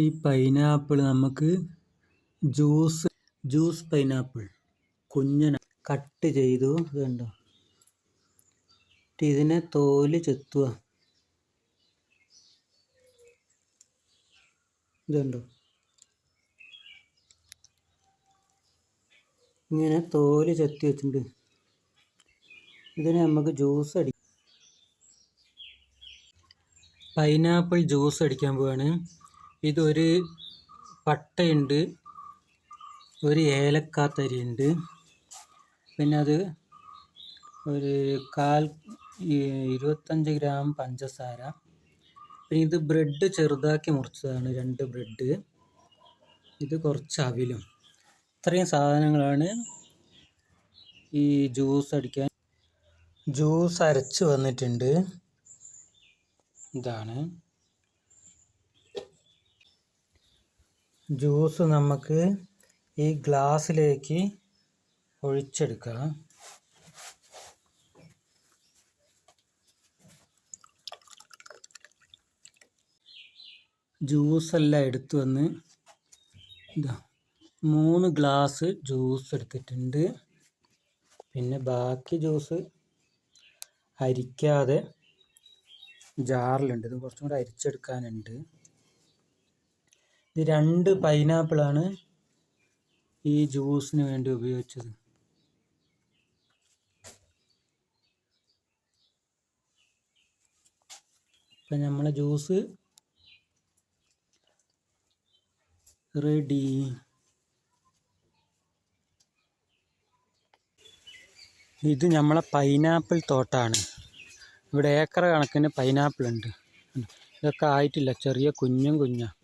ഈ പൈനാപ്പിൾ നമുക്ക് juice juice pineapple കുഞ്ഞന കട്ട് ചെയ്തു. കണ്ടോ? ഇതിനെ തോൽ ചെത്തുക ഇതുണ്ടോ ഇങ്ങനെ തോൽ ചെത്തി വെച്ചിട്ടുണ്ട്. ഇതിനെ നമുക്ക് ജ്യൂസ് അടി പൈനാപ്പിൾ ജ്യൂസ് അടിക്കാൻ പോവാണ്. ഇതൊരു പട്ടയുണ്ട് ഒരു ഏലക്കാത്തരിയുണ്ട്. പിന്നെ അത് ഒരു കാൽ ഇരുപത്തഞ്ച് ഗ്രാം പഞ്ചസാര. പിന്നെ ഇത് ബ്രെഡ് ചെറുതാക്കി മുറിച്ചതാണ് രണ്ട് ബ്രെഡ്. ഇത് കുറച്ച് അവിലും. ഇത്രയും സാധനങ്ങളാണ് ഈ ജ്യൂസ് അടിക്കാൻ. ജ്യൂസ് അരച്ച് വന്നിട്ടുണ്ട്. ഇതാണ്. ജ്യൂസ് നമുക്ക് ഈ ഗ്ലാസ്സിലേക്ക് ഒഴിച്ചെടുക്കാം. ജ്യൂസെല്ലാം എടുത്തു വന്ന് ഇതാ മൂന്ന് ഗ്ലാസ് ജ്യൂസ് എടുത്തിട്ടുണ്ട്. പിന്നെ ബാക്കി ജ്യൂസ് അരിക്കാതെ ജാറിലുണ്ട്. ഇത് കുറച്ചും കൂടെ അരിച്ചെടുക്കാനുണ്ട്. ഇത് രണ്ട് പൈനാപ്പിളാണ് ഈ ജ്യൂസിന് വേണ്ടി ഉപയോഗിച്ചത്. ഇപ്പം നമ്മളെ ജ്യൂസ് റെഡി ഇത് നമ്മളെ പൈനാപ്പിൾ തോട്ടാണ്. ഇവിടെ ഏക്കർ കണക്കിന് പൈനാപ്പിൾ ഉണ്ട്. ഇതൊക്കെ ആയിട്ടില്ല ചെറിയ കുഞ്ഞും കുഞ്ഞാണ്